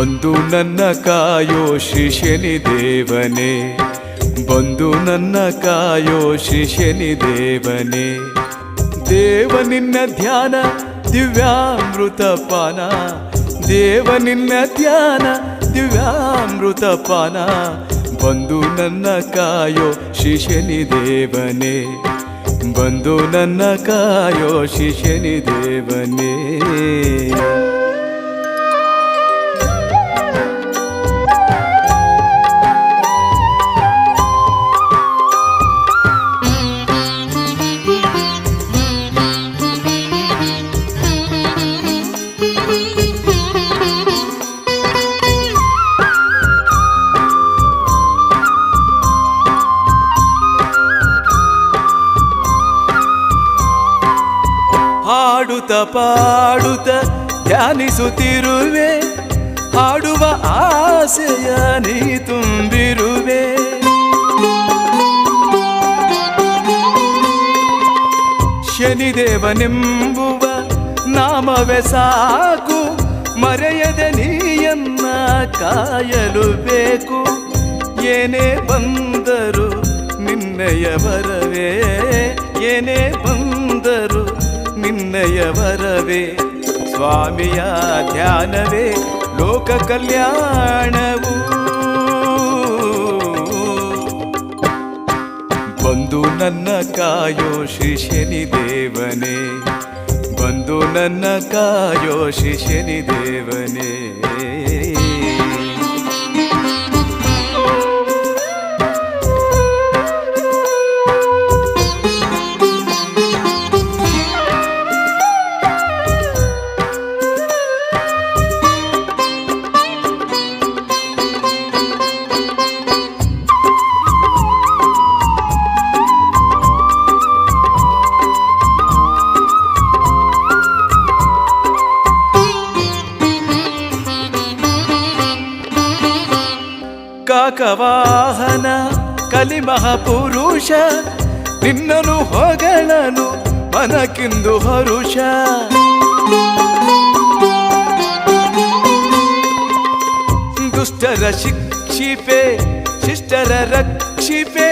ಬಂದು ನನ್ನ ಕಾಯೋ ಶ್ರೀ ಶನಿ ದೇವನೇ. ಬಂದು ನನ್ನ ಕಾಯೋ ಶ್ರೀ ಶನಿ ದೇವನೇ. ದೇವ ನಿನ್ನ ಧ್ಯಾನ, ದಿವ್ಯಾಮೃತ ಪಾನ. ದೇವ ನಿನ್ನ ಧ್ಯಾನ, ದಿವ್ಯಾಮೃತ ಪಾನ. ಬಂದು ನನ್ನ ಕಾಯೋ ಶ್ರೀ ಶನಿ ದೇವನೇ. ಬಂದು ನನ್ನ ಕಾಯೋ ಶ್ರೀ ಶನಿ ದೇವನೇ. ಹಾಡುತ್ತ ಪಾಡುತ್ತ ಧ್ಯಾನಿಸುತ್ತಿರುವೆ. ಹಾಡುವ ಆಸೆಯ ನೀ ತುಂಬಿರುವೆ. ಶನಿದೇವನೆಂಬುವ ನಾಮವೇ ಸಾಕು. ಮರೆಯದೆ ನೀಯನ್ನ ಕಾಯಲು ಬೇಕು. ಏನೇ ಬಂದರು ನಿನ್ನಯ ಬರವೇ ಏನೇ ಬಂದರು ನಿನ್ನಯ ಬರವೇ ಸ್ವಾಮಿಯ ಧ್ಯಾನವೇ ಲೋಕ ಕಲ್ಯಾಣವು. ಬಂದು ನನ್ನ ಕಾಯೋ ಶ್ರೀ ಶನಿ ದೇವನೇ. ಬಂದು ನನ್ನ ಕಾಯೋ ಶ್ರೀ ಶನಿ ದೇವನೇ. ಕಾಕವಾಹನ ಕಲಿ ಮಹಾಪುರುಷ ನಿನ್ನನು ಹೊಗಳನು ಮನಕ್ಕಿಂದು ಹರುಷ. ದುಷ್ಟರ ಶಿಕ್ಷಿಪೆ, ಶಿಷ್ಟರ ರಕ್ಷಿಪೆ,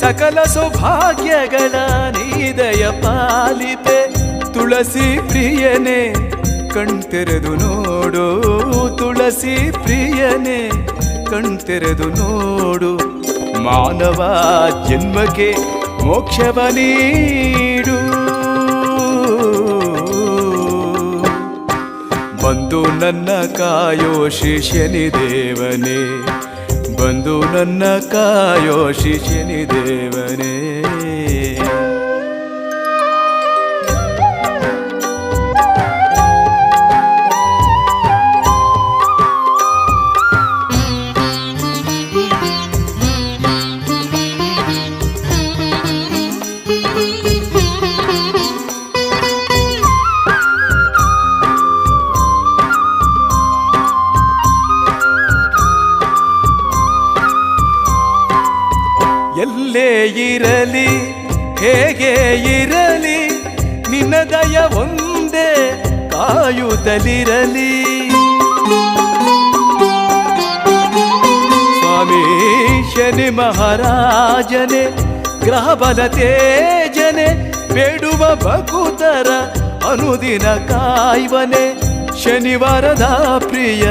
ಸಕಲ ಸೌಭಾಗ್ಯಗಳ ನೀದಯ ಪಾಲಿಪೆ. ತುಳಸಿ ಪ್ರಿಯನೇ, ಕಣ್ತೆರೆದು ನೋಡು ತುಳಸಿ ಪ್ರಿಯನೇ. ಕಣ್ತೆರೆದು ನೋಡು. ಮಾನವ ಜನ್ಮಕ್ಕೆ ಮೋಕ್ಷವ ನೀಡು. ಬಂದು ನನ್ನ ಕಾಯೋ ಶಿಷ್ಯನಿ ದೇವನೇ. ಬಂದು ನನ್ನ ಕಾಯೋ ಶಿಷ್ಯನಿ ದೇವನೇ. ಇರಲಿ ಹೇಗೆ ಇರಲಿ ನಿನ್ನ ದಯ ಒಂದೇ ಕಾಯುತ್ತಲಿರಲಿ ಸ್ವಾಮಿ, ಶನಿ ಮಹಾರಾಜನೆ, ಗ್ರಹ ಬಲ ತೇಜನೆ, ಬೇಡುವ ಭಕುತರ ಅನುದಿನ ಕಾಯ್ವನೆ, ಶನಿವಾರದ ಪ್ರಿಯ